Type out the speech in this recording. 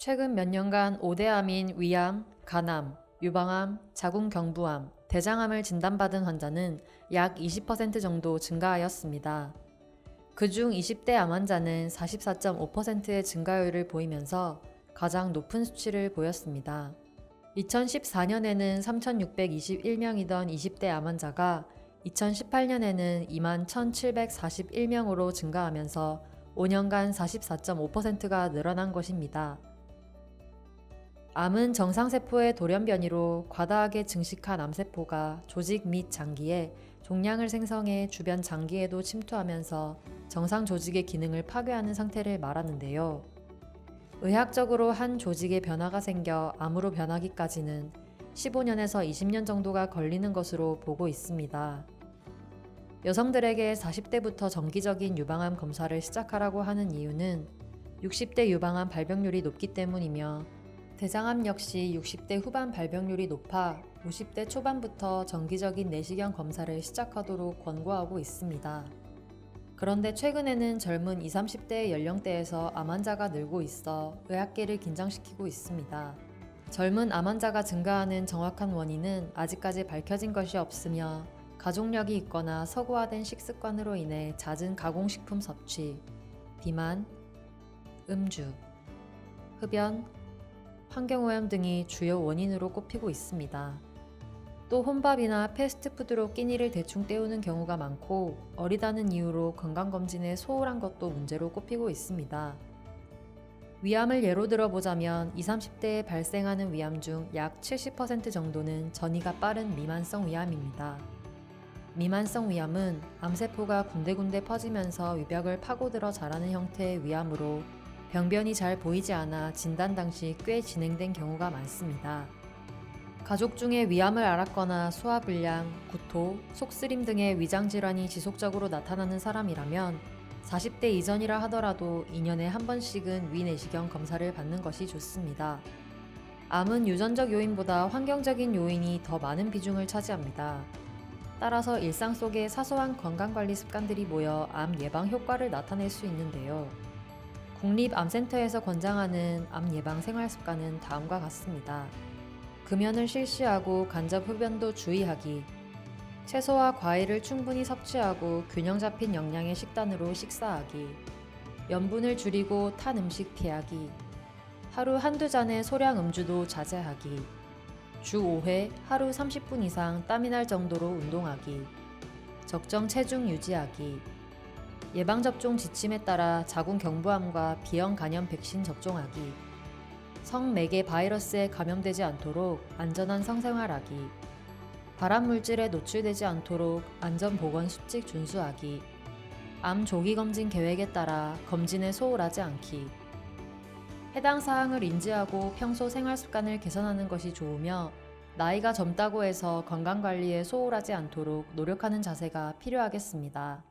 최근 몇 년간 5대암인 위암, 간암, 유방암, 자궁경부암, 대장암을 진단받은 환자는 약 20% 정도 증가하였습니다. 그중 20대 암 환자는 44.5%의 증가율을 보이면서 가장 높은 수치를 보였습니다. 2014년에는 3,621명이던 20대 암 환자가 2018년에는 21,741명으로 증가하면서 5년간 44.5%가 늘어난 것입니다. 암은 정상세포의 돌연변이로 과다하게 증식한 암세포가 조직 및 장기에 종양을 생성해 주변 장기에도 침투하면서 정상 조직의 기능을 파괴하는 상태를 말하는데요. 의학적으로 한 조직에 변화가 생겨 암으로 변하기까지는 15년에서 20년 정도가 걸리는 것으로 보고 있습니다. 여성들에게 40대부터 정기적인 유방암 검사를 시작하라고 하는 이유는 60대 유방암 발병률이 높기 때문이며 대장암 역시 60대 후반 발병률이 높아 50대 초반부터 정기적인 내시경 검사를 시작하도록 권고하고 있습니다. 그런데 최근에는 젊은 20, 30대의 연령대에서 암 환자가 늘고 있어 의학계를 긴장시키고 있습니다. 젊은 암 환자가 증가하는 정확한 원인은 아직까지 밝혀진 것이 없으며 가족력이 있거나 서구화된 식습관으로 인해 잦은 가공식품 섭취, 비만, 음주, 흡연, 환경오염 등이 주요 원인으로 꼽히고 있습니다. 또 혼밥이나 패스트푸드로 끼니를 대충 때우는 경우가 많고 어리다는 이유로 건강검진에 소홀한 것도 문제로 꼽히고 있습니다. 위암을 예로 들어보자면 20, 30대에 발생하는 위암 중 약 70% 정도는 전이가 빠른 미만성 위암입니다. 미만성 위암은 암세포가 군데군데 퍼지면서 위벽을 파고들어 자라는 형태의 위암으로 병변이 잘 보이지 않아 진단 당시 꽤 진행된 경우가 많습니다. 가족 중에 위암을 앓았거나 소화불량, 구토, 속쓰림 등의 위장질환이 지속적으로 나타나는 사람이라면 40대 이전이라 하더라도 2년에 한 번씩은 위내시경 검사를 받는 것이 좋습니다. 암은 유전적 요인보다 환경적인 요인이 더 많은 비중을 차지합니다. 따라서 일상 속에 사소한 건강관리 습관들이 모여 암 예방 효과를 나타낼 수 있는데요. 국립암센터에서 권장하는 암 예방 생활 습관은 다음과 같습니다. 금연을 실시하고 간접 흡연도 주의하기. 채소와 과일을 충분히 섭취하고 균형 잡힌 영양의 식단으로 식사하기. 염분을 줄이고 탄 음식 피하기. 하루 한두 잔의 소량 음주도 자제하기. 주 5회 하루 30분 이상 땀이 날 정도로 운동하기. 적정 체중 유지하기. 예방접종 지침에 따라 자궁 경부암과 비형 간염 백신 접종하기. 성매개 바이러스에 감염되지 않도록 안전한 성생활하기. 발암 물질에 노출되지 않도록 안전보건 수칙 준수하기. 암 조기 검진 계획에 따라 검진에 소홀하지 않기. 해당 사항을 인지하고 평소 생활 습관을 개선하는 것이 좋으며 나이가 젊다고 해서 건강 관리에 소홀하지 않도록 노력하는 자세가 필요하겠습니다.